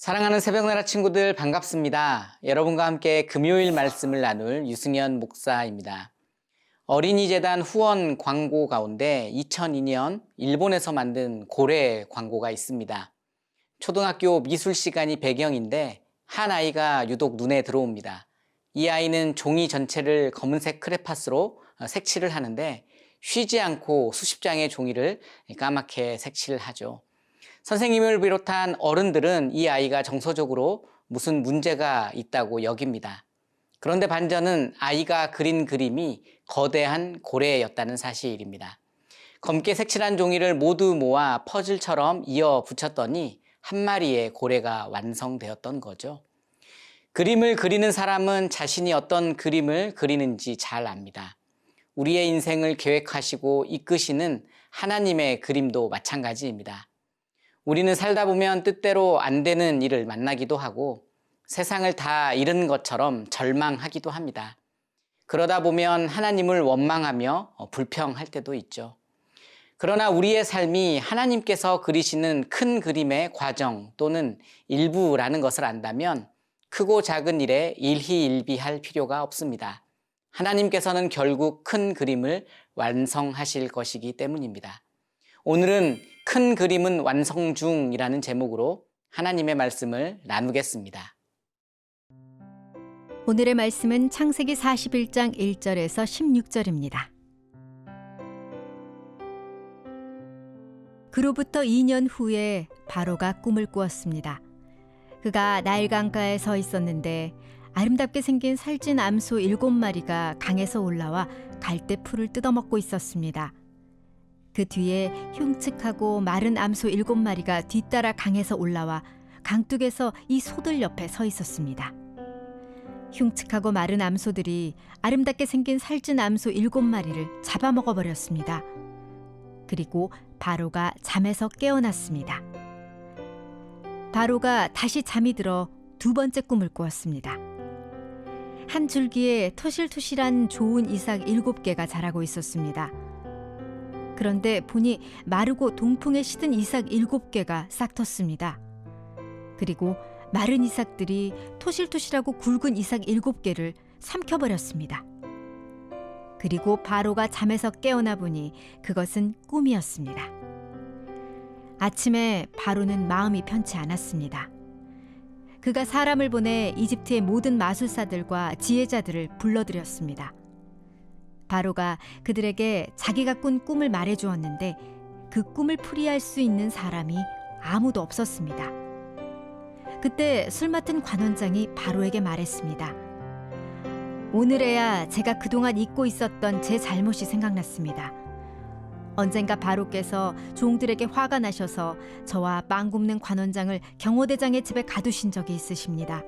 사랑하는 새벽나라 친구들 반갑습니다. 여러분과 함께 금요일 말씀을 나눌 유승현 목사입니다. 어린이재단 후원 광고 가운데 2002년 일본에서 만든 고래 광고가 있습니다. 초등학교 미술 시간이 배경인데 한 아이가 유독 눈에 들어옵니다. 이 아이는 종이 전체를 검은색 크레파스로 어, 색칠을 하는데 쉬지 않고 수십 장의 종이를 까맣게 색칠을 하죠. 선생님을 비롯한 어른들은 이 아이가 정서적으로 무슨 문제가 있다고 여깁니다. 그런데 반전은 아이가 그린 그림이 거대한 고래였다는 사실입니다. 검게 색칠한 종이를 모두 모아 퍼즐처럼 이어 붙였더니 한 마리의 고래가 완성되었던 거죠. 그림을 그리는 사람은 자신이 어떤 그림을 그리는지 잘 압니다. 우리의 인생을 계획하시고 이끄시는 하나님의 그림도 마찬가지입니다. 우리는 살다 보면 뜻대로 안 되는 일을 만나기도 하고 세상을 다 잃은 것처럼 절망하기도 합니다. 그러다 보면 하나님을 원망하며 어, 불평할 때도 있죠. 그러나 우리의 삶이 하나님께서 그리시는 큰 그림의 과정 또는 일부라는 것을 안다면 크고 작은 일에 일희일비할 필요가 없습니다. 하나님께서는 결국 큰 그림을 완성하실 것이기 때문입니다. 오늘은 큰 그림은 완성 중이라는 제목으로 하나님의 말씀을 나누겠습니다. 오늘의 말씀은 창세기 41장 1절에서 16절입니다. 그로부터 2년 후에 바로가 꿈을 꾸었습니다. 그가 나일 강가에 서 있었는데 아름답게 생긴 살찐 암소 일곱 마리가 강에서 올라와 갈대 풀을 뜯어먹고 있었습니다. 그 뒤에 흉측하고 마른 암소 일곱 마리가 뒤따라 강에서 올라와 강둑에서 이 소들 옆에 서 있었습니다. 흉측하고 마른 암소들이 아름답게 생긴 살찐 암소 일곱 마리를 잡아먹어 버렸습니다. 그리고 바로가 잠에서 깨어났습니다. 바로가 다시 잠이 들어 두 번째 꿈을 꾸었습니다. 한 줄기에 토실토실한 좋은 이삭 일곱 개가 자라고 있었습니다. 그런데 보니 마르고 동풍에 시든 이삭 일곱 개가 싹 텄습니다. 그리고 마른 이삭들이 토실토실하고 굵은 이삭 일곱 개를 삼켜버렸습니다. 그리고 바로가 잠에서 깨어나 보니 그것은 꿈이었습니다. 아침에 바로는 마음이 편치 않았습니다. 그가 사람을 보내 이집트의 모든 마술사들과 지혜자들을 불러들였습니다. 바로가 그들에게 자기가 꾼 꿈을 말해 주었는데 그 꿈을 풀이할 수 있는 사람이 아무도 없었습니다. 그때 술 맡은 관원장이 바로에게 말했습니다. 오늘에야 제가 그동안 잊고 있었던 제 잘못이 생각났습니다. 언젠가 바로께서 종들에게 화가 나셔서 저와 빵 굽는 관원장을 경호대장의 집에 가두신 적이 있으십니다.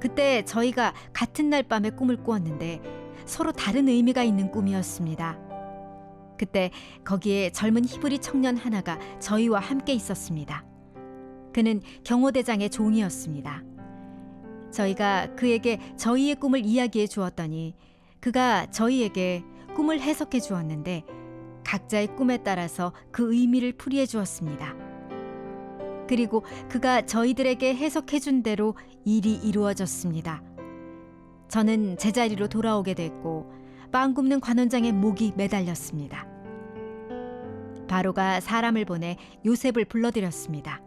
그때 저희가 같은 날 밤에 꿈을 꾸었는데 서로 다른 의미가 있는 꿈이었습니다. 그때 거기에 젊은 히브리 청년 하나가 저희와 함께 있었습니다. 그는 경호대장의 종이었습니다. 저희가 그에게 저희의 꿈을 이야기해 주었더니 그가 저희에게 꿈을 해석해 주었는데 각자의 꿈에 따라서 그 의미를 풀이해 주었습니다. 그리고 그가 저희들에게 해석해 준 대로 일이 이루어졌습니다. 저는 제자리로 돌아오게 됐고 빵 굽는 관원장의 목이 매달렸습니다. 바로가 사람을 보내 요셉을 불러들였습니다.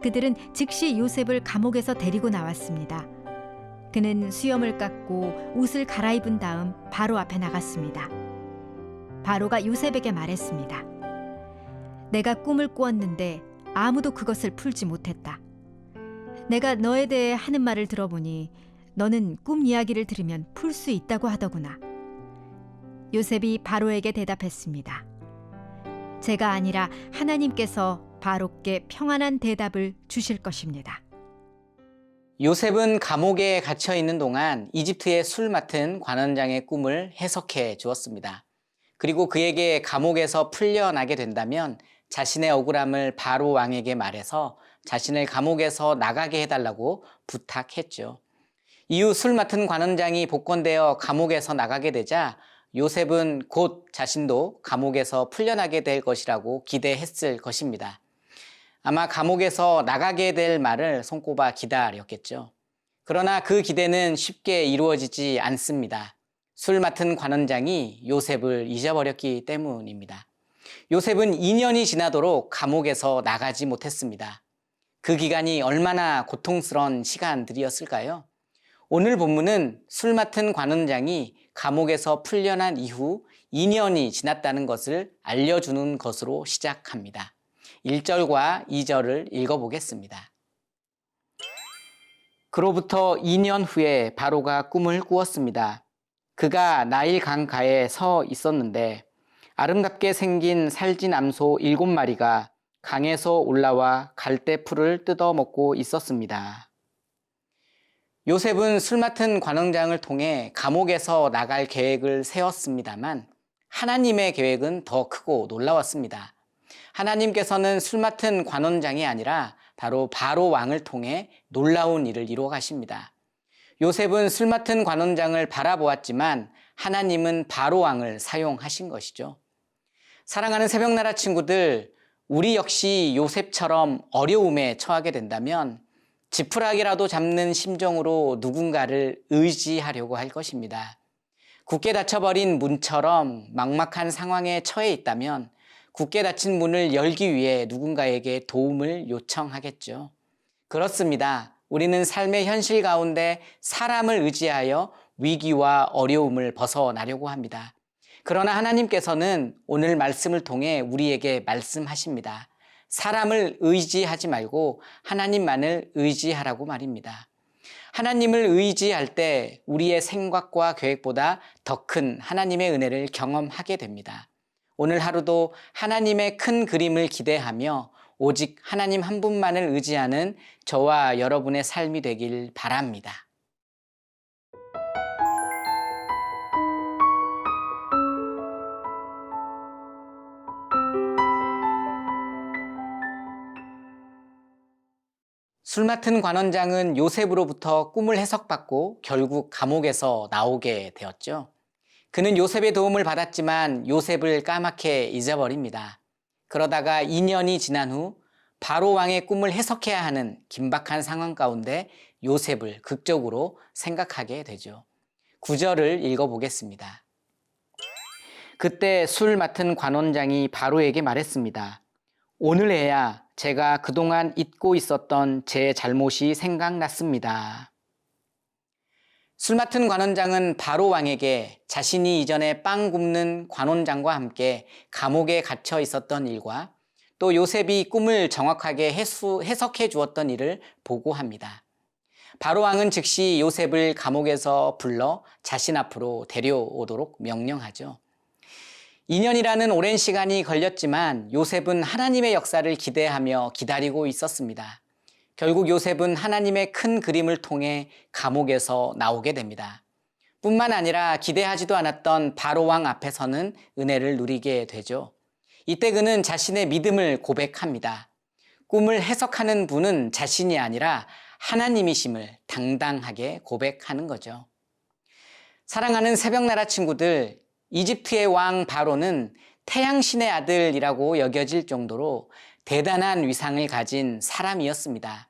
그들은 즉시 요셉을 감옥에서 데리고 나왔습니다. 그는 수염을 깎고 옷을 갈아입은 다음 바로 앞에 나갔습니다. 바로가 요셉에게 말했습니다. 내가 꿈을 꾸었는데 아무도 그것을 풀지 못했다. 내가 너에 대해 하는 말을 들어보니 너는 꿈 이야기를 들으면 풀 수 있다고 하더구나. 요셉이 바로에게 대답했습니다. 제가 아니라 하나님께서 바로께 평안한 대답을 주실 것입니다. 요셉은 감옥에 갇혀 있는 동안 이집트의 술 맡은 관원장의 꿈을 해석해 주었습니다. 그리고 그에게 감옥에서 풀려나게 된다면 자신의 억울함을 바로 왕에게 말해서 자신을 감옥에서 나가게 해달라고 부탁했죠. 이후 술 맡은 관원장이 복권되어 감옥에서 나가게 되자 요셉은 곧 자신도 감옥에서 풀려나게 될 것이라고 기대했을 것입니다. 아마 감옥에서 나가게 될 말을 손꼽아 기다렸겠죠. 그러나 그 기대는 쉽게 이루어지지 않습니다. 술 맡은 관원장이 요셉을 잊어버렸기 때문입니다. 요셉은 2년이 지나도록 감옥에서 나가지 못했습니다. 그 기간이 얼마나 고통스러운 시간들이었을까요? 오늘 본문은 술 맡은 관원장이 감옥에서 풀려난 이후 2년이 지났다는 것을 알려주는 것으로 시작합니다. 1절과 2절을 읽어보겠습니다. 그로부터 2년 후에 바로가 꿈을 꾸었습니다. 그가 나일 강가에 서 있었는데 아름답게 생긴 살진 암소 일곱 마리가 강에서 올라와 갈대풀을 뜯어 먹고 있었습니다. 요셉은 술 맡은 관원장을 통해 감옥에서 나갈 계획을 세웠습니다만 하나님의 계획은 더 크고 놀라웠습니다. 하나님께서는 술 맡은 관원장이 아니라 바로 바로 왕을 통해 놀라운 일을 이루어 가십니다. 요셉은 술 맡은 관원장을 바라보았지만 하나님은 바로 왕을 사용하신 것이죠. 사랑하는 새벽나라 친구들, 우리 역시 요셉처럼 어려움에 처하게 된다면 지푸라기라도 잡는 심정으로 누군가를 의지하려고 할 것입니다. 굳게 닫혀버린 문처럼 막막한 상황에 처해 있다면 굳게 닫힌 문을 열기 위해 누군가에게 도움을 요청하겠죠. 그렇습니다. 우리는 삶의 현실 가운데 사람을 의지하여 위기와 어려움을 벗어나려고 합니다. 그러나 하나님께서는 오늘 말씀을 통해 우리에게 말씀하십니다. 사람을 의지하지 말고 하나님만을 의지하라고 말입니다. 하나님을 의지할 때 우리의 생각과 계획보다 더 큰 하나님의 은혜를 경험하게 됩니다. 오늘 하루도 하나님의 큰 그림을 기대하며 오직 하나님 한 분만을 의지하는 저와 여러분의 삶이 되길 바랍니다. 술 맡은 관원장은 요셉으로부터 꿈을 해석받고 결국 감옥에서 나오게 되었죠. 그는 요셉의 도움을 받았지만 요셉을 까맣게 잊어버립니다. 그러다가 2년이 지난 후 바로 왕의 꿈을 해석해야 하는 긴박한 상황 가운데 요셉을 극적으로 생각하게 되죠. 구절을 읽어보겠습니다. 그때 술 맡은 관원장이 바로에게 말했습니다. 오늘에야 제가 그동안 잊고 있었던 제 잘못이 생각났습니다. 술 맡은 관원장은 바로 왕에게 자신이 이전에 빵 굽는 관원장과 함께 감옥에 갇혀 있었던 일과 또 요셉이 꿈을 정확하게 해수, 해석해 주었던 일을 보고합니다. 바로 왕은 즉시 요셉을 감옥에서 불러 자신 앞으로 데려오도록 명령하죠. 2년이라는 오랜 시간이 걸렸지만 요셉은 하나님의 역사를 기대하며 기다리고 있었습니다. 결국 요셉은 하나님의 큰 그림을 통해 감옥에서 나오게 됩니다. 뿐만 아니라 기대하지도 않았던 바로 왕 앞에서는 은혜를 누리게 되죠. 이때 그는 자신의 믿음을 고백합니다. 꿈을 해석하는 분은 자신이 아니라 하나님이심을 당당하게 고백하는 거죠. 사랑하는 새벽나라 친구들, 이집트의 왕 바로는 태양신의 아들이라고 여겨질 정도로 대단한 위상을 가진 사람이었습니다.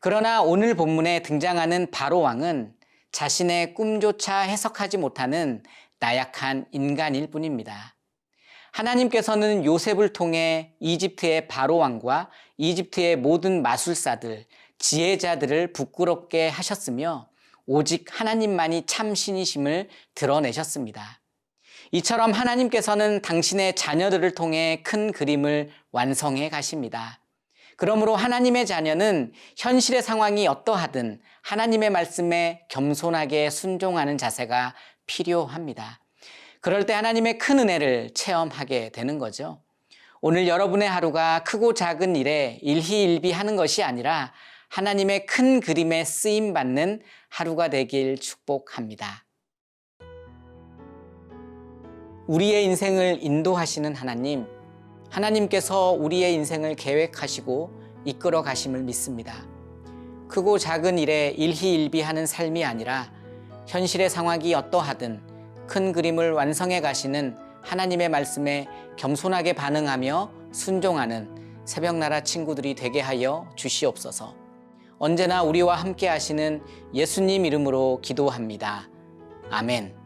그러나 오늘 본문에 등장하는 바로 왕은 자신의 꿈조차 해석하지 못하는 나약한 인간일 뿐입니다. 하나님께서는 요셉을 통해 이집트의 바로 왕과 이집트의 모든 마술사들, 지혜자들을 부끄럽게 하셨으며 오직 하나님만이 참신이심을 드러내셨습니다. 이처럼 하나님께서는 당신의 자녀들을 통해 큰 그림을 완성해 가십니다. 그러므로 하나님의 자녀는 현실의 상황이 어떠하든 하나님의 말씀에 겸손하게 순종하는 자세가 필요합니다. 그럴 때 하나님의 큰 은혜를 체험하게 되는 거죠. 오늘 여러분의 하루가 크고 작은 일에 일희일비 하는 것이 아니라 하나님의 큰 그림에 쓰임 받는 하루가 되길 축복합니다. 우리의 인생을 인도하시는 하나님, 하나님께서 우리의 인생을 계획하시고 이끌어 가심을 믿습니다. 크고 작은 일에 일희일비하는 삶이 아니라 현실의 상황이 어떠하든 큰 그림을 완성해 가시는 하나님의 말씀에 겸손하게 반응하며 순종하는 새벽나라 친구들이 되게 하여 주시옵소서. 언제나 우리와 함께 하시는 예수님 이름으로 기도합니다. 아멘.